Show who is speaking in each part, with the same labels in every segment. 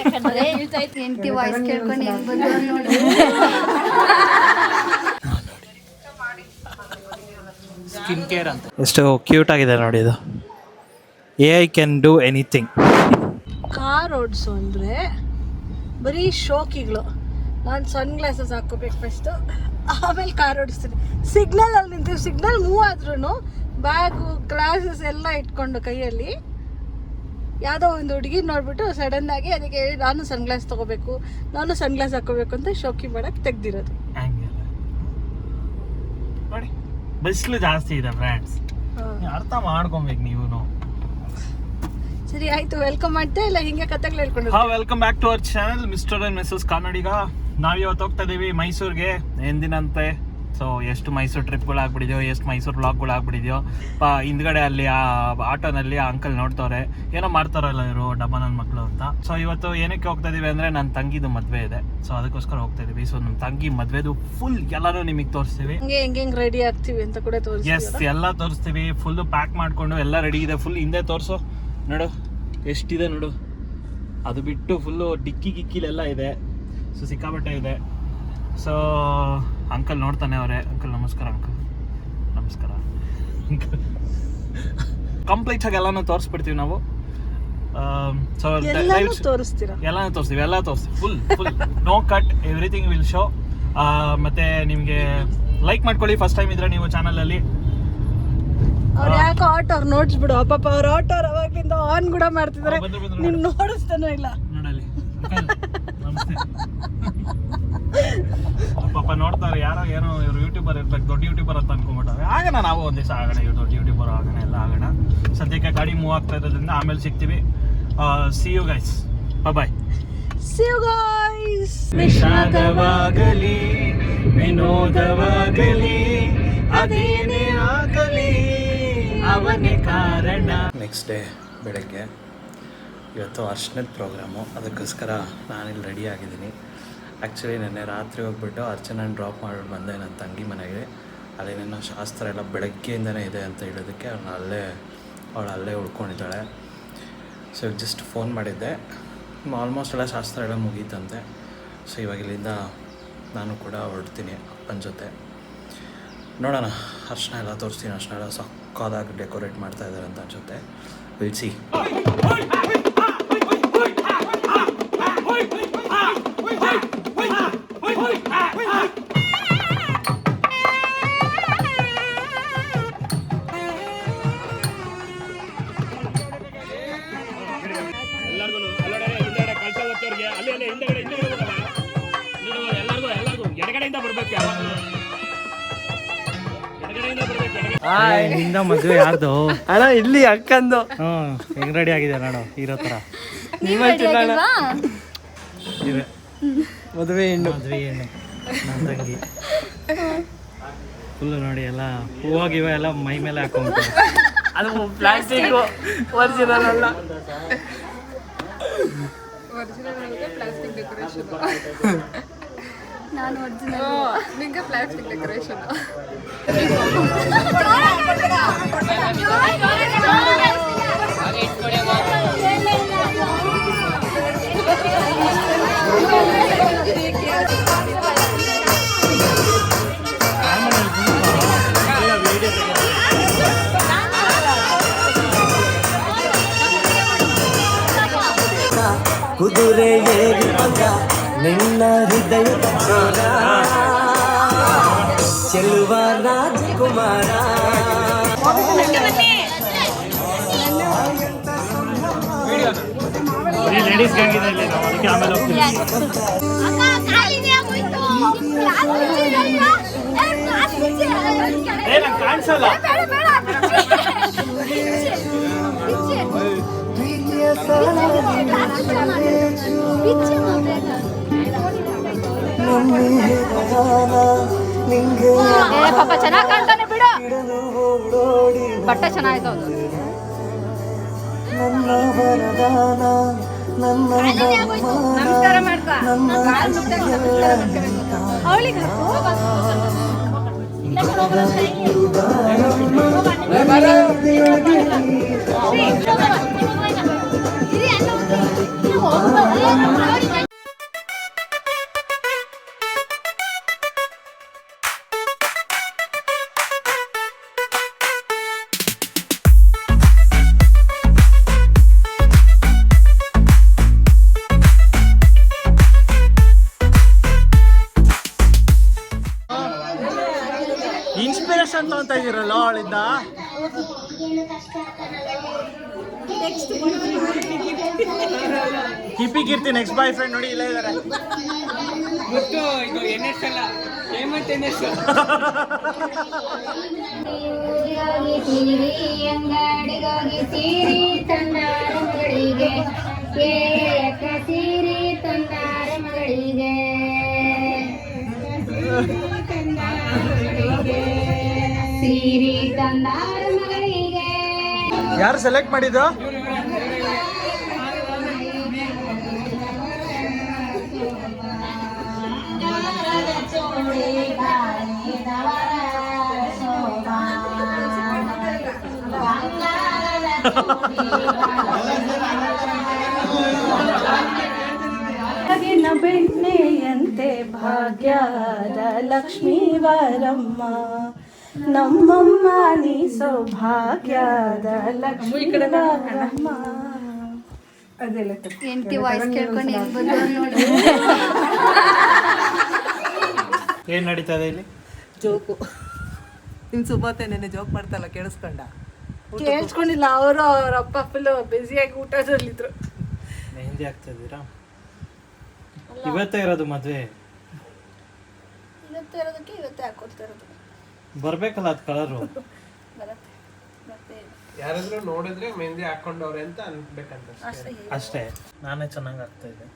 Speaker 1: ಹೆಂಡತಿ ವಾಯ್ಸ್ ಕೇಳ್ಕೊಂಡು ಹೆಂಗ್ ಬಂದ್ರು ನೋಡಿ.
Speaker 2: ಸ್ಕಿನ್ ಕೇರ್ ಅಂತ. ಎಷ್ಟು ಕ್ಯೂಟ್ ಆಗಿದೆ ನೋಡಿ ಇದು. A I can do anything
Speaker 3: car ಓಡಿಸು ಅಂದರೆ ಬರೀ ಶೋಕಿಗಳು. ನಾನು ಸನ್ ಗ್ಲಾಸಸ್ ಹಾಕೋಬೇಕು ಫಸ್ಟು ಆಮೇಲೆ ಕಾರ್ ಓಡಿಸ್ತೀನಿ. ಸಿಗ್ನಲ್ ಅಲ್ಲಿ ನಿಂತೀವಿ ಸಿಗ್ನಲ್ ಮೂವ್ ಆದ್ರೂ ಬ್ಯಾಗು ಗ್ಲಾಸಸ್ ಎಲ್ಲ ಇಟ್ಕೊಂಡು ಕೈಯಲ್ಲಿ ಯಾವುದೋ ಒಂದು ಹುಡುಗಿ ನೋಡ್ಬಿಟ್ಟು ಸಡನ್ ಆಗಿ ಅದಕ್ಕೆ ಹೇಳಿ ನಾನು ಸನ್ಗ್ಲಾಸ್ ತಗೋಬೇಕು ನಾನು ಸನ್ಗ್ಲಾಸ್ ಹಾಕೋಬೇಕು ಅಂತ ಶೋಕಿ ಮಾಡಕ್ಕೆ ತೆಗ್ದಿರೋದು.
Speaker 2: ನೋಡಿ ಬಿಸಿಲು ಜಾಸ್ತಿ ಇದೆ ಫ್ರೆಂಡ್ಸ್ ಅರ್ಥ ಮಾಡ್ಕೊಬೇಕು ನೀವು
Speaker 3: ಸರಿ ಆಯ್ತು ವೆಲ್ಕಮ್ ಮಾಡ್ತೆ. ಇಲ್ಲ ಹಿಂಗೆ ಕತೆಗಳು ಹೇಳ್ಕೊಂಡು
Speaker 2: ಹಾ welcome back to our channel Mr and Mrs Kannadiga ನಾವಿವತ್ತು ಹೋಗ್ತಾ ಇದೀವಿ ಮೈಸೂರಿಗೆ ಎಂದಿನಂತೆ. ಸೊ ಎಷ್ಟು ಮೈಸೂರು ಟ್ರಿಪ್ಗಳು ಆಗ್ಬಿಟ್ಟಿದ್ಯೋ ಎಷ್ಟು ಮೈಸೂರು ಬ್ಲಾಗ್ಗಳು ಆಗ್ಬಿಟ್ಟಿದ್ಯೋ ಪಾ ಹಿಂದ್ಗಡೆ ಅಲ್ಲಿ ಆ ಆಟೋನಲ್ಲಿ ಆ ಅಂಕಲ್ ನೋಡ್ತವ್ರೆ ಏನೋ ಮಾಡ್ತಾರಲ್ಲ ಇವರು ಡಬ್ಬ ನನ್ನ ಮಕ್ಕಳು ಅಂತ. ಸೊ ಇವತ್ತು ಏನಕ್ಕೆ ಹೋಗ್ತಾ ಇದೀವಿ ಅಂದ್ರೆ ನನ್ನ ತಂಗಿದು ಮದುವೆ ಇದೆ. ಸೊ ಅದಕ್ಕೋಸ್ಕರ ಹೋಗ್ತಾ ಇದೀವಿ. ಸೊ ನಮ್ಮ ತಂಗಿ ಮದುವೆದು ಫುಲ್ ಎಲ್ಲಾನು ನಿಮಗೆ ತೋರಿಸ್ತೀವಿ.
Speaker 3: ಹಿಂಗೆ ಹೆಂಗೆ ಹೆಂಗೆ ರೆಡಿ ಆಗ್ತೀವಿ ಅಂತ ಕೂಡ ತೋರಿಸಿ
Speaker 2: ಎಸ್ ಎಲ್ಲ ತೋರಿಸ್ತೀವಿ. ಫುಲ್ ಪ್ಯಾಕ್ ಮಾಡ್ಕೊಂಡು ಎಲ್ಲ ರೆಡಿ ಇದೆ. ಫುಲ್ ಹಿಂದೆ ತೋರಿಸು. ನೋಡು ಎಷ್ಟಿದೆ ನೋಡು. ಅದು ಬಿಟ್ಟು ಫುಲ್ಲು ಡಿಕ್ಕಿ ಗಿಕ್ಕಿಲೆಲ್ಲ ಇದೆ. ಸೊ ಸಿಕ್ಕಾಬಟ್ಟೆ ಇದೆ. ಸೊ ಅಂಕಲ್ ನೋಡ್ತಾನೆ ಅವರೇ. ಅಂಕಲ್ ನಮಸ್ಕಾರ ಅಂಕಲ್. ನಮಸ್ಕಾರ. ಕಂಪ್ಲೀಟ್ ಆಗಿ ಎಲ್ಲಾನು ತೋರಿಸ್ಬಿಡ್ತೀವಿ ನಾವು. ಸೊ
Speaker 3: ತೋರಿಸ್ತೀರಾ?
Speaker 2: ಎಲ್ಲಾನು ತೋರಿಸ್ತೀವಿ ಎಲ್ಲ ತೋರಿಸ್ತೀವಿ. Full full no cut everything will show ಮತ್ತೆ ನಿಮಗೆ ಲೈಕ್ ಮಾಡ್ಕೊಳ್ಳಿ ಫಸ್ಟ್ ಟೈಮ್ ಇದ್ರೆ ನೀವು ಚಾನಲಲ್ಲಿ
Speaker 3: ಅವ್ರು ಯಾಕೋ ಆಟೋ ಅವ್ರು ನೋಡ್ಸ್ಬಿಡು. ಅಪ್ಪಪ್ಪ ಅವ್ರ ಆಟೋ ಅವ್ರು ಅವಾಗಿಂದ ಆನ್ ಕೂಡ
Speaker 2: ಮಾಡ್ತಿದ್ದಾರೆ
Speaker 3: ನೀನ್ ನೋಡಿಸ್ತಾನೋ ಇಲ್ಲ.
Speaker 2: ನೋಡಲಿ ನಮಸ್ತೆ. ಪಾಪ ನೋಡ್ತಾರೆ ಯಾರೋ ಏನೋ ಇವ್ರು ಯೂಟ್ಯೂಬರ್ ಇರ್ಬೇಕು ದೊಡ್ಡ ಯೂಟ್ಯೂಬರ್ ಅಂತ ಅನ್ಕೊಂಡ್ಬಿಟ್ಟಾರೆ ಆಗೋಣ ನಾವು ಒಂದ್ ದಿವಸ ಆಗೋಣ ಇವ್ರು ದೊಡ್ಡ ಯೂಟ್ಯೂಬರ್ ಆಗೋಣ ಎಲ್ಲ ಆಗೋಣ. ಸದ್ಯಕ್ಕೆ ಗಾಡಿ ಮೂವ್ ಆಗ್ತಾ ಇರೋದ್ರಿಂದ ಆಮೇಲೆ ಸಿಗ್ತೀವಿ see you guys bye
Speaker 3: see you guys
Speaker 2: ವಿಷಾದವಾಗಲಿ ವಿನೋದವಾಗಲಿ ಅದೇನೇ ಆಗಲಿ ಅವನೇ ಕಾರಣ. ನೆಕ್ಸ್ಟ್ ಡೇ ಬೆಳಗ್ಗೆ ಇವತ್ತು ಅರ್ಶನದ ಪ್ರೋಗ್ರಾಮು ಅದಕ್ಕೋಸ್ಕರ ನಾನಿಲ್ಲಿ ರೆಡಿ ಆಗಿದ್ದೀನಿ. ಆ್ಯಕ್ಚುಲಿ ನೆನ್ನೆ ರಾತ್ರಿ ಹೋಗ್ಬಿಟ್ಟು ಅರ್ಚನನ್ನು ಡ್ರಾಪ್ ಮಾಡಿಬಿಟ್ಟು ಬಂದೆ ನನ್ನ ತಂಗಿ ಮನೆಗೆ. ಅಲ್ಲೇನೇನೋ ಶಾಸ್ತ್ರ ಎಲ್ಲ ಬೆಳಗ್ಗೆಯಿಂದನೇ ಇದೆ ಅಂತ ಹೇಳೋದಕ್ಕೆ ಅವನು ಅಲ್ಲೇ, ಅವಳು ಅಲ್ಲೇ ಉಳ್ಕೊಂಡಿದ್ದಾಳೆ. ಸೊ ಜಸ್ಟ್ ಫೋನ್ ಮಾಡಿದ್ದೆ. ಆಲ್ಮೋಸ್ಟ್ ಎಲ್ಲ ಶಾಸ್ತ್ರ ಎಲ್ಲ ಮುಗೀತಂತೆ. ಸೊ ಇವಾಗಿಲ್ಲಿಂದ ನಾನು ಕೂಡ ಹೊರಡ್ತೀನಿ ಅಪ್ಪನ ಜೊತೆ. ನೋಡೋಣ ಅರ್ಶನ ಎಲ್ಲ ತೋರಿಸ್ತೀನಿ. ಅರ್ಶನ ಎಲ್ಲ ಸಕ್ಕದಾಗಿ ಡೆಕೋರೇಟ್ ಮಾಡ್ತಾ ಇದ್ದಾರೆ ಅಂತ ಅನ್ಸುತ್ತೆ. ವಿಲ್ಸಿ ನಿಂದ ಮದುವೆ ಯಾರ್ದು?
Speaker 4: ಅಣ್ಣ ಇಲ್ಲಿ ಅಕ್ಕಂದು.
Speaker 2: ಹ್ಮ್ ಹೆಂಗ್ ರೆಡಿ ಆಗಿದೆ ನಾನು ಇರೋ ತರ.
Speaker 1: ನೀವ್ ಮದುವೆ
Speaker 2: ಹೆಣ್ಣು
Speaker 4: ಮದುವೆ ಹೆಣ್ಣು.
Speaker 2: ಮದ್ವೆ ಏನು ನನ್ನ ತಂಗಿ. ಫುಲ್ ನೋಡಿ ಎಲ್ಲ ಹೂವಾಗಿವ ಎಲ್ಲ ಮೈ ಮೇಲೆ ಹಾಕೊಂಡು
Speaker 4: ಅದು ಪ್ಲಾಸ್ಟಿಕ್ ಒರಿಜಿನಲ್ ಅಲ್ಲ.
Speaker 1: ನಾನು ಒರಿಜಿನಲ್
Speaker 5: ನಿಂಗೆ ಪ್ಲಾಸ್ಟಿಕ್ ಡೆಕೋರೇಷನ್
Speaker 4: ಕುದುರೆ ಏರಿ ಬಂದ ನಿನ್ನ ಹೃದಯದ ಚೋರ ಚೆಲುವ ರಾಜಕುಮಾರ
Speaker 2: ಲೇಡೀಸ್ ಗ್ಯಾಂಗ್ ಇದೆ ಇಲ್ಲಿ ನಾವು ಅದಕ್ಕೆ ಆಮೇಲೆ ಹೋಗ್ತೀವಿ ಏ ನಂಗೆ ಕಾಣಿಸಲ್ಲ
Speaker 4: ಪ್ರೀತಿಯ ಸಾಲಿನ ನಮ್ಮ ಹೃದಯನ ನಿಂಗೆ
Speaker 1: ಏ ಪಾಪ ಚೆನ್ನಾಗಿ ಕಾಣ್ತಾನೆ ಬಿಡು. ಬಟ್ಟೆ ಚೆನ್ನಾಯ್ತು ಅವ್ನು.
Speaker 4: ನನ್ನ ವರದಾನ ನನ್ನ
Speaker 1: ನಮಸ್ಕಾರ ಮಾಡ್ಕೊ.
Speaker 4: ನನ್ನ ಎಲ್ಲ ನಿನ್ನ
Speaker 1: ಅವಳಿಗೆ
Speaker 2: ಅವಳಿಂದ ಕಿಪಿ ಕೀರ್ತಿ ನೆಕ್ಸ್ಟ್ ಬಾಯ್ ಫ್ರೆಂಡ್ ನೋಡಿ ಇಲ್ಲ ಇದಾರೆ.
Speaker 6: ಗೊತ್ತು ಇದು ಎನ್ ಎಸ್ ಅಲ್ಲ ಹೇಮಂತ್ ಎನ್ ಎಸ್
Speaker 7: ಊರಿಗಾಗಿ ಸೀರೆ ಅಂಗಡಿಗಾಗಿ ಸೀರೆ ತಂದಾರ ಮಗಳಿಗೆ ಏಕ ಸೀರೆ ತಂದಾರ ಮಗಳಿಗೆ ಸೀರೆ ತಂದಾರ ಮಗಳಿಗೆ
Speaker 2: ಯಾರು ಸೆಲೆಕ್ಟ್ ಮಾಡಿದ್ದು?
Speaker 3: ಬೆಣ್ಣೆಯಂತೆ ಭಾಗ್ಯದ ಲಕ್ಷ್ಮೀ ವರಮ್ಮ. ನಮ್ಮಮ್ಮ ನೀ ಸೌಭಾಗ್ಯದ ಲಕ್ಷ್ಮೀ ವರಮ್ಮ ಅದೆಲ್ಲ ತಪ್ಪು.
Speaker 1: ಎಂಟಿ ವಾಯ್ಸ್ ಕೇಳ್ಕೊಂಡು ಹೆಂಗ್ ಬಂದ್ರು ನೋಡಿ.
Speaker 2: ಏನ್ ನಡೀತಾ ಇದೆ ಇಲ್ಲಿ?
Speaker 8: ಜೋಕು. ನಿಮ್ ಸುಮತೆ ನೆನೆ ಜೋಕ್ ಮಾಡ್ತಲ್ಲ ಕೇಳಿಸ್ಕೊಂಡ?
Speaker 3: ಕೇಳಿಸ್ಕೊಂಡಿಲ್ಲ ಅವರು ಅವ್ರ ಅಪ್ಪ ಫುಲ್ ಬ್ಯುಸಿಯಾಗಿ ಊಟದಲ್ಲಿದ್ರು.
Speaker 2: ಮೆಹಂದಿ ಆಗ್ತಾ ಇದ್ದೀರಾ ಇವತ್ತೇ ಇರೋದು ಮದ್ವೆ.
Speaker 3: ಇವತ್ತೇ ಇರೋದಕ್ಕೆ ಇವತ್ತೇ ಹಾಕೊಳ್ತಾ ಇರೋದು.
Speaker 2: ಬರ್ಬೇಕಲ್ಲ ಅದು ಕಲರು
Speaker 3: ಬರತ್ತೆ ಮತ್ತೆ
Speaker 6: ಯಾರಾದ್ರೂ ನೋಡಿದ್ರೆ ಮೆಹಂದಿ ಹಾಕೊಂಡವ್ರೆ ಅಂತ ಅನ್ಬೇಕಂತ
Speaker 3: ಅಷ್ಟೇ.
Speaker 2: ಅಷ್ಟೇ. ನಾನೇ ಚೆನ್ನಾಗಿ ಆಗ್ತಾ ಇದೆ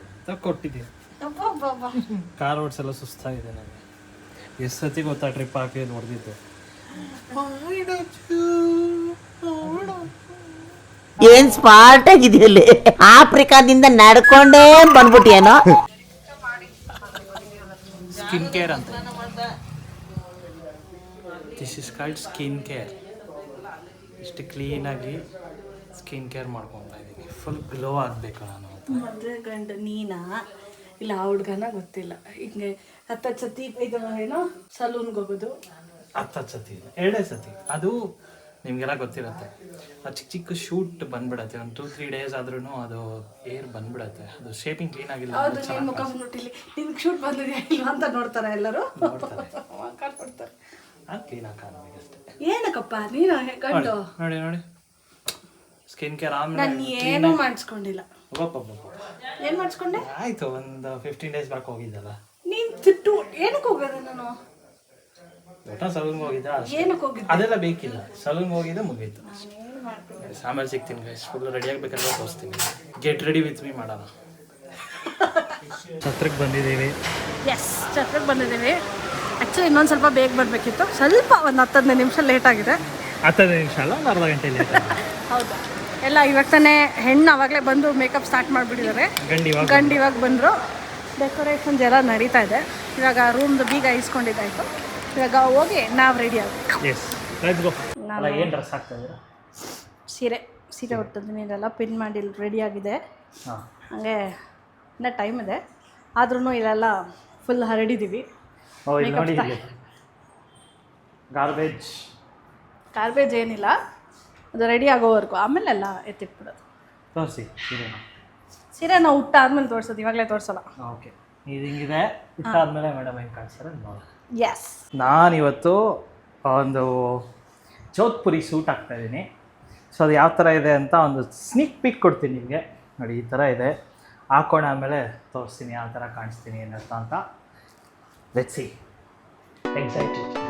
Speaker 2: ಅಂತ ಕೊಟ್ಟಿದ್ದೀನಿ
Speaker 3: ಅಬ್ಬಬ್ಬಬ್ಬ.
Speaker 2: ಕಾರ್ ಓಡಿಸೆಲ್ಲ ಸುಸ್ತಾಗಿದೆ ನನಗೆ. ಎಷ್ಟು ಸತಿ ಗೊತ್ತಾ ಟ್ರಿಪ್ ಹಾಕಿ ನೋಡ್ದಿದ್ದು?
Speaker 9: ಏನ್ ಸ್ಪಾರ್ಟ್ ಆಗಿದೆಯಲ್ಲಿ? ಆಫ್ರಿಕಾದಿಂದ ನಡ್ಕೊಂಡೇ ಬಂದ್ಬಿಟ್ಟಿಯೇನೋ?
Speaker 2: ಸ್ಕಿನ್ ಕೇರ್ ಅಂತ. This is called skin care ಇಷ್ಟು ಕ್ಲೀನಾಗಿ ಸ್ಕಿನ್ ಕೇರ್ ಮಾಡ್ಕೊತಾ ಇದ್ದೀನಿ ಫುಲ್ ಗ್ಲೋ ಆಗಬೇಕು ನಾನು
Speaker 3: ಮದುವೆ ಗಂಡ ನೀನಾ? ಇಲ್ಲ ಆ ಹುಡ್ಗನ ಗೊತ್ತಿಲ್ಲ. ಹಿಂಗೆ ಹತ್ತು ಸತಿ ಇದು ಏನೋ ಸಲೂನ್ಗೆ ಹೋಗೋದು.
Speaker 2: ಹತ್ತು ಸತಿ. ಎರಡೇ ಸತಿ. ಅದು ನಿಮಗೆಲ್ಲ ಗೊತ್ತಿರುತ್ತೆ. ಆ ಚಿಕ್ಕ ಚಿಕ್ಕ ಶೂಟ್ ಬಂದ್ಬಿಡತ್ತೆ. ಒಂದು ಟೂ ತ್ರೀ ಡೇಸ್ ಆದ್ರೂ ಅದು ಏರ್ ಬಂದ್ಬಿಡತ್ತೆ. ಅದು ಶೇಪಿಂಗ್ ಕ್ಲೀನ್ ಆಗಿಲ್ಲ
Speaker 3: ಹೌದು ಮುಖ ನಿನ್ಗೆ ಶೂಟ್ ಬಂದಿದ್ಯಾ ಇಲ್ವಾ ಅಂತ ನೋಡ್ತಾರೆ ಎಲ್ಲರೂ.
Speaker 2: ನೋಡ್ತಾರೆ.
Speaker 3: ಕರ್ಕೊಡ್ತಾರೆ
Speaker 2: ಅದು ಕ್ಲೀನ್ ಅಷ್ಟೇ.
Speaker 3: ಏನಕ್ಕಪ್ಪ ನೀನು ಗಂಡು?
Speaker 2: ನೋಡಿ ನೋಡಿ ಸ್ಕಿನ್ ಕೇರ್
Speaker 3: ನಾನು
Speaker 2: ಆಮೇಲೆ
Speaker 3: ಏನೂ ಮಾಡಿಸ್ಕೊಂಡಿಲ್ಲ. ಏನ್ ಮಾಡಿಸ್ಕೊಂಡೆ?
Speaker 2: ಆಯ್ತು ಒಂದು ಫಿಫ್ಟೀನ್ ಡೇಸ್ ಬ್ಯಾಕ್ ಹೋಗಿದ್ದಲ್ಲ.
Speaker 3: ನೀನ್ ತಿಟ್ಟು ಏನಕ್ಕೆ ಹೋಗೋದು ನಾನು?
Speaker 2: ಊಟ ಸಲೂನ್ಗೆ ಹೋಗಿದ್ದ? ಅಷ್ಟೇ. ಅದೆಲ್ಲ ಬೇಕಿಲ್ಲ. ಸಲೂನ್ಗೆ ಹೋಗಿದ್ದೆ ಮುಗೀತು. ಆಮೇಲೆ ಸಿಗ್ತೀನಿ ಗೈಸ್ ಫುಲ್ ರೆಡಿ ಆಗ್ಬೇಕಾದ್ರೆ ತೋರಿಸ್ತೀನಿ. ಗೆಟ್ ರೆಡಿ ವಿತ್ ಮೀ ಮಾಡೋಣ. ಛತ್ರಕ್ಕೆ ಬಂದಿದ್ದೀವಿ.
Speaker 3: ಎಸ್ ಛತ್ರಕ್ಕೆ ಬಂದಿದ್ದೀವಿ. ಆ್ಯಕ್ಚುಲಿ ಇನ್ನೊಂದು ಸ್ವಲ್ಪ ಬೇಗ ಬರಬೇಕಿತ್ತು. ಸ್ವಲ್ಪ ಒಂದು ಹತ್ತು ಹದಿನೈದು ನಿಮಿಷ ಲೇಟ್ ಆಗಿದೆ.
Speaker 2: ಹತ್ತೈದು ನಿಮಿಷ ಅಲ್ಲ? ಒಂದು ಅರ್ಧ ಗಂಟೆ ಲೇಟ್
Speaker 3: ಹೌದು. ಎಲ್ಲ ಇವಾಗ ತಾನೇ ಹೆಣ್ಣು ಆವಾಗಲೇ ಬಂದು ಮೇಕಪ್ ಸ್ಟಾರ್ಟ್ ಮಾಡಿಬಿಟ್ಟಿದ್ದಾರೆ.
Speaker 2: ಗಂಡ ಇವಾಗ
Speaker 3: ಗಂಡು ಇವಾಗ ಬಂದರು. ಡೆಕೋರೇಷನ್ಸ್ ಎಲ್ಲ ನಡೀತಾ ಇದೆ. ಇವಾಗ ರೂಮ್ದು ಬೀಗ ಇಸ್ಕೊಂಡಿದ್ದಾಯ್ತು ಇವಾಗ ಹೋಗಿ ನಾವು ರೆಡಿ ಆಗಿ
Speaker 2: ಎಸ್ ಲೆಟ್ಸ್ ಗೋ ಅಲ್ಲ ಏನು ಡ್ರೆಸ್ ಹಾಕ್ತಾ ಇದ್ದೀರಾ?
Speaker 3: ಸೀರೆ ಸೀರೆ. ಉಟ್ಟಿದ್ದೀನಿ ಇದೆಲ್ಲ ಪಿನ್ ಮಾಡಿ ರೆಡಿ ಆಗಿದೆ.
Speaker 2: ಹಾಂ.
Speaker 3: ಹಾಗೆ ಇನ್ನೂ ಟೈಮ್ ಇದೆ. ಆದ್ರೂ ಇಲ್ಲೆಲ್ಲ ಫುಲ್ ಹರಡಿದ್ದೀವಿ
Speaker 2: ಗಾರ್ಬೇಜ್ ನೋಡಿ ಇಲ್ಲಿ ಗಾರ್ಬೇಜ್
Speaker 3: ಏನಿಲ್ಲ. ಅದು ರೆಡಿ ಆಗೋವರೆಗೂ. ಆಮೇಲೆಲ್ಲ ಎತ್ತಿಟ್ಬಿಡೋದು.
Speaker 2: ತೋರಿಸಿ ಸೀರೆನ.
Speaker 3: ಸೀರೆ ನಾವು ಉಟ್ಟ ಆದ್ಮೇಲೆ ತೋರಿಸೋದು. ಇವಾಗಲೇ ತೋರಿಸಲ್ಲ.
Speaker 2: ಓಕೆ. ಇದು ಹಿಂಗಿದೆ. ಇಟ್ಟಾದ್ಮೇಲೆ ಮೇಡಮ್ ಹೆಂಗೆ ಕಾಣಿಸ್ತಾರೆ ನೋಡಿ.
Speaker 3: ಎಸ್
Speaker 2: ನಾನಿವತ್ತು ಒಂದು ಜೋಧ್ಪುರಿ ಸೂಟ್ ಹಾಕ್ತಾ ಇದ್ದೀನಿ. ಸೊ ಅದು ಯಾವ ಥರ ಇದೆ ಅಂತ ಒಂದು ಸ್ನಿಕ್ ಪಿಕ್ ಕೊಡ್ತೀನಿ ನಿಮಗೆ. ನೋಡಿ ಈ ಥರ ಇದೆ. ಹಾಕೋಣ ಆಮೇಲೆ ತೋರಿಸ್ತೀನಿ ಯಾವ ಥರ ಕಾಣಿಸ್ತೀನಿ ಏನಂತ ಅಂತ. Let see excited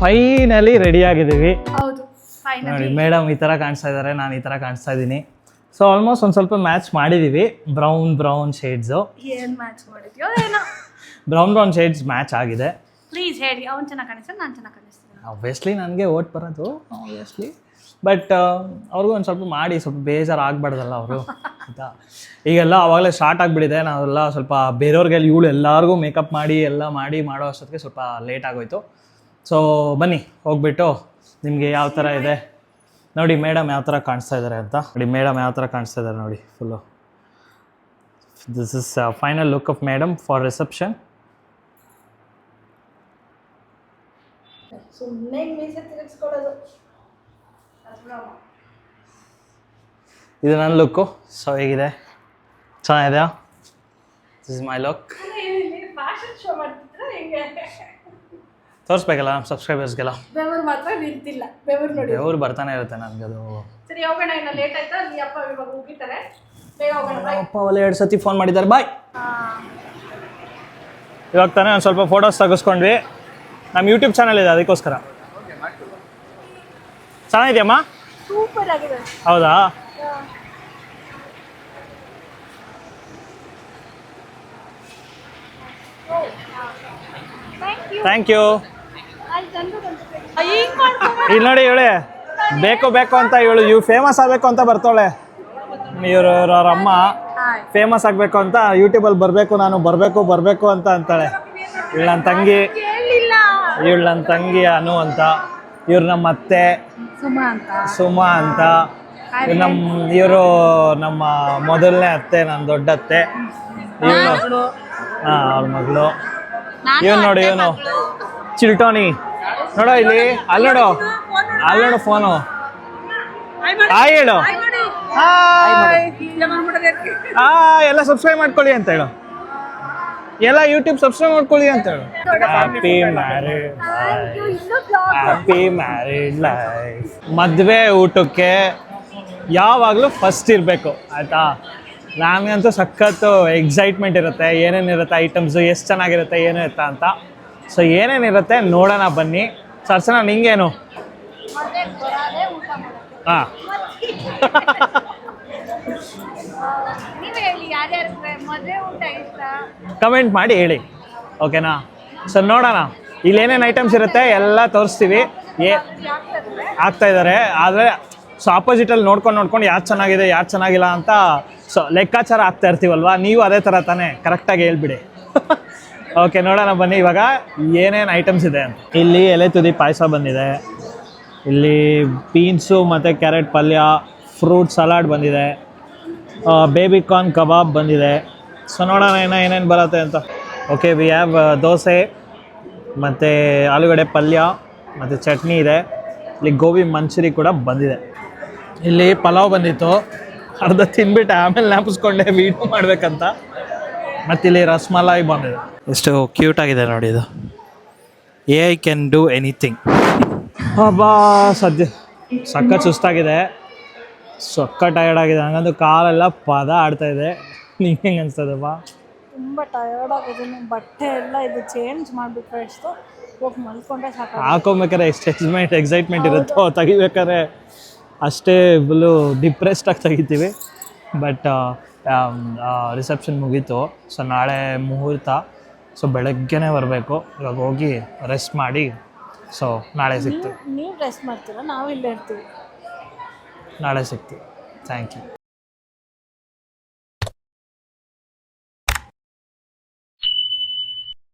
Speaker 2: finally ready ಆಗಿದ್ದೀವಿ. ನೋಡಿ ಮೇಡಮ್ ಈ ಥರ ಕಾಣಿಸ್ತಾ ಇದ್ದಾರೆ ನಾನು ಈ ಥರ ಕಾಣಿಸ್ತಾ ಇದ್ದೀನಿ. ಸೊ ಆಲ್ಮೋಸ್ಟ್ ಒಂದು ಸ್ವಲ್ಪ ಮ್ಯಾಚ್ ಮಾಡಿದ್ದೀವಿ brown brown shades brown brown shades match ಆಗಿದೆ.
Speaker 3: ಪ್ಲೀಸ್ ಹೇಳಿ ಅವ್ನು ಚೆನ್ನಾಗಿ ನಾನು ಚೆನ್ನಾಗಿ ಕಾಣಿಸ್ತೀನಿ.
Speaker 2: ಆಬ್ವಿಯಸ್ಲಿ ನನಗೆ ಓಟ್ ಬರೋದು ಆಬ್ವಿಯಸ್ಲಿ ಬಟ್ ಅವ್ರಿಗೂ ಒಂದು ಸ್ವಲ್ಪ ಮಾಡಿ ಸ್ವಲ್ಪ ಬೇಜಾರು ಆಗಬಾರ್ದಲ್ಲ ಅವರು. ಆಯಿತಾ ಈಗೆಲ್ಲ ಅವಾಗಲೇ ಸ್ಟಾರ್ಟ್ ಆಗಿಬಿಟ್ಟಿದೆ. ನಾವೆಲ್ಲ ಸ್ವಲ್ಪ ಬೇರೆಯವ್ರಿಗೆ ಇವಳು ಎಲ್ಲರಿಗೂ ಮೇಕಪ್ ಮಾಡಿ, ಎಲ್ಲ ಮಾಡಿ ಮಾಡೋ ಅಷ್ಟೊತ್ತಿಗೆ ಸ್ವಲ್ಪ ಲೇಟ್ ಆಗೋಯ್ತು. ಸೊ ಬನ್ನಿ, ಹೋಗ್ಬಿಟ್ಟು ನಿಮಗೆ ಯಾವ ಥರ ಇದೆ? ನೋಡಿ ಮೇಡಮ್ ಯಾವ ಥರ ಕಾಣಿಸ್ತಾ ಇದ್ದಾರೆ ಅಂತ. ನೋಡಿ ಮೇಡಮ್ ಯಾವ ಥರ ಕಾಣಿಸ್ತಾ ಇದ್ದಾರೆ ನೋಡಿ full this is final look of madam for reception
Speaker 3: ಸುಮ್ಮನೆ ಮೀಸೆ ತಿರುಗಿಸ್ಕೊಳ್ಳೋದು
Speaker 2: ಇದು ನನ್ನ ಲುಕ್ಕು ಸೊ ಹೇಗಿದೆ? ಚೆನ್ನಾಗಿದೆಯಾ? ದಿಸ್ ಇಸ್ ಮೈ ಲುಕ್ ತೋರಿಸ್ಬೇಕಲ್ಲ ನಮ್ಮ ಸಬ್ಸ್ಕ್ರೈಬರ್ಸ್ಗೆಲ್ಲ
Speaker 3: ಬೆವರು ಮಾತ್ರ ನಿಂತಿಲ್ಲ. ಬೆವರು ನೋಡಿ.
Speaker 2: ಬೆವರು ಬರ್ತಾನೆ ಇರುತ್ತೆ ನನಗೆ ಅದು.
Speaker 3: ಸರಿ ಹೋಗೋಣ ಇನ್ನು ಲೇಟ್ ಆಯ್ತಾ? ನೀ ಅಪ್ಪ ಇವಾಗ ಹೋಗಿರ್ತಾರೆ. ಬೇಗ ಹೋಗೋಣ
Speaker 2: ಅಪ್ಪ ಒಳ್ಳೆ ಎರಡು ಸತಿ ಫೋನ್ ಮಾಡಿದ್ದಾರೆ. ಬಾಯ್ ಇವಾಗ ತಾನೇ ಒಂದು ಸ್ವಲ್ಪ ಫೋಟೋಸ್ ತೆಗೆಸ್ಕೊಂಡ್ವಿ. ನಮ್ಮ ಯೂಟ್ಯೂಬ್ ಚಾನಲ್ ಇದೆ ಅದಕ್ಕೋಸ್ಕರ. ಚೆನ್ನಾಗಿದೆಯಮ್ಮ
Speaker 3: ಸೂಪರ್ ಆಗಿದೆ.
Speaker 2: ಹೌದಾ? ಥ್ಯಾಂಕ್ ಯು ಇಲ್ಲಿ ನೋಡಿ ಇವಳೆ. ಬೇಕು ಬೇಕು ಅಂತ ಇವಳು. ಇವ್ ಫೇಮಸ್ ಆಗಬೇಕು ಅಂತ ಬರ್ತಾಳೆ. ಇವರು ಅವ್ರ ಅಮ್ಮ. ಫೇಮಸ್ ಆಗಬೇಕು ಅಂತ ಯೂಟ್ಯೂಬಲ್ಲಿ ಬರಬೇಕು ನಾನು ಬರಬೇಕು ಬರಬೇಕು ಅಂತ ಅಂತಾಳೆ. ಇವಳು ನನ್ನ ತಂಗಿ. ಇವಳು ನನ್ನ ತಂಗಿ ಅನು ಅಂತ. ಇವ್ರು ನಮ್ಮ ಅತ್ತೆ.
Speaker 3: ಸುಮಾ ಅಂತ.
Speaker 2: ಸುಮಾ ಅಂತ. ಇವ್ರು ನಮ್ಮ ಇವರು ನಮ್ಮ ಮೊದಲನೇ ಅತ್ತೆ ನನ್ನ ದೊಡ್ಡತ್ತೆ. ಇವಳು ಹಾಂ ಅವ್ರ ಮಗಳು. ಇವನು ನೋಡಿ ಏನು? ಚಿಲ್ಟೋನಿ. ನೋಡೋ ಇಲ್ಲಿ ಅಲ್ಲಿ ನೋಡು. ಅಲ್ಲಿ ನೋಡು ಫೋನು. ಹಾಯ್ ಹೇಳು. ಹಾಯ್ ಎಲ್ಲ ಸಬ್ಸ್ಕ್ರೈಬ್ ಮಾಡ್ಕೊಳ್ಳಿ ಅಂತ ಹೇಳು. ಎಲ್ಲ ಯೂಟ್ಯೂಬ್ ಸಬ್ಸ್ಕ್ರೈಬ್ ಮಾಡ್ಕೊಳ್ಳಿ ಅಂತ ಹೇಳು. Happy married happy married life ಮದುವೆ ಊಟಕ್ಕೆ ಯಾವಾಗಲೂ ಫಸ್ಟ್ ಇರಬೇಕು ಆಯಿತಾ? ನಮಗಂತೂ ಸಖತ್ತು ಎಕ್ಸೈಟ್ಮೆಂಟ್ ಇರುತ್ತೆ. ಏನೇನಿರುತ್ತೆ ಐಟಮ್ಸು ಎಷ್ಟು ಚೆನ್ನಾಗಿರುತ್ತೆ ಏನಿರುತ್ತೆ ಅಂತ. ಸೊ ಏನೇನಿರುತ್ತೆ ನೋಡೋಣ ಬನ್ನಿ. ಸರ್ಸನ ನಿಂಗೇನು? ಹಾಂ. ಕಮೆಂಟ್ ಮಾಡಿ ಹೇಳಿ. ಓಕೆನಾ ಸೊ ನೋಡೋಣ. ಇಲ್ಲಿ ಏನೇನು ಐಟಮ್ಸ್ ಇರುತ್ತೆ ಎಲ್ಲ ತೋರಿಸ್ತೀವಿ. ಏ, ಆಗ್ತಾ ಇದ್ದಾರೆ ಆದರೆ ಸೊ ಆಪೋಸಿಟಲ್ಲಿ ನೋಡ್ಕೊಂಡು ನೋಡ್ಕೊಂಡು ಯಾರು ಚೆನ್ನಾಗಿದೆ, ಯಾರು ಚೆನ್ನಾಗಿಲ್ಲ ಅಂತ ಸೊ ಲೆಕ್ಕಾಚಾರ ಆಗ್ತಾ ಇರ್ತೀವಲ್ವಾ? ನೀವು ಅದೇ ಥರ ತಾನೇ ಕರೆಕ್ಟಾಗಿ ಹೇಳ್ಬಿಡಿ. ಓಕೆ ನೋಡೋಣ ಬನ್ನಿ, ಇವಾಗ ಏನೇನು ಐಟಮ್ಸ್ ಇದೆ ಅಂತ. ಇಲ್ಲಿ ಎಲೆ ತುದಿ ಪಾಯಸ ಬಂದಿದೆ. ಇಲ್ಲಿ ಬೀನ್ಸು ಮತ್ತು ಕ್ಯಾರೆಟ್ ಪಲ್ಯ ಫ್ರೂಟ್ ಸಲಾಡ್ ಬಂದಿದೆ. ಬೇಬಿ ಕಾರ್ನ್ ಕಬಾಬ್ ಬಂದಿದೆ. ಸೊ ನೋಡೋಣ ಏನೋ ಏನೇನು ಬರುತ್ತೆ ಅಂತ. ಓಕೆ ವಿ ಹ್ಯಾವ್ ದೋಸೆ, ಮತ್ತು ಆಲೂಗಡ್ಡೆ ಪಲ್ಯ, ಮತ್ತು ಚಟ್ನಿ ಇದೆ. ಇಲ್ಲಿ ಗೋಬಿ ಮಂಚೂರಿ ಕೂಡ ಬಂದಿದೆ. ಇಲ್ಲಿ ಪಲಾವ್ ಬಂದಿತ್ತು. ಅರ್ಧ ತಿನ್ಬಿಟ್ಟು ಆಮೇಲೆ ಜ್ಞಾಪಿಸ್ಕೊಂಡೆ ವೀಡಿಯೋ ಮಾಡ್ಬೇಕಂತ. ಮತ್ತೆ ಇಲ್ಲಿ ರಸ್ಮಲಾಯಿ ಬಂದಿದೆ. ಎಷ್ಟು ಕ್ಯೂಟ್ ಆಗಿದೆ ನೋಡಿ ಇದು. A I can do anything ಹಬ್ಬಾ ಸದ್ಯ ಸಕ್ಕ ಸುಸ್ತಾಗಿದೆ. ಸೊಕ್ಕ ಟಯರ್ಡ್ ಆಗಿದೆ. ಹಂಗಂದು ಕಾಲೆಲ್ಲ ಪದ ಆಡ್ತಾ ಇದೆ. ನಿಂಗೆ ಹೆಂಗೆ ಅನ್ಸ್ತದಪ್ಪ
Speaker 3: ತುಂಬ ಟಯರ್ಡ್ ಆಗಿದೆ. ಬಟ್ಟೆ ಎಲ್ಲ ಇದು ಚೇಂಜ್ ಮಾಡಿಬಿಟ್ರೆ ಎಷ್ಟು? ಹೋಗಿ ಮಲ್ಕೊಂಡ್ರೆ ಸಾಕು
Speaker 2: ಎಕ್ಸೈಟ್ಮೆಂಟ್ ಎಕ್ಸೈಟ್ಮೆಂಟ್ ಇರುತ್ತೋ ತೆಗಿಬೇಕಾದ್ರೆ. ಅಷ್ಟೇ ಫುಲ್ಲು ಡಿಪ್ರೆಸ್ಡ್ ಆಗಿ ತೆಗಿತೀವಿ. ಬಟ್ ರಿಸೆಪ್ಷನ್ ಮುಗೀತು. ಸೊ ನಾಳೆ ಮುಹೂರ್ತ. ಸೊ ಬೆಳಗ್ಗೆನೇ ಬರಬೇಕು. ಇವಾಗ ಹೋಗಿ ರೆಸ್ಟ್ ಮಾಡಿ. ಸೊ ನಾಳೆ ಸಿಗ್ತೀವಿ.
Speaker 3: ನೀವು ರೆಸ್ಟ್ ಮಾಡ್ತೀರಾ? ನಾವು ಇಲ್ಲೇ ಇರ್ತೀವಿ.
Speaker 2: ನಾಳೆ ಸಿಗ್ತೀವಿ. Thank you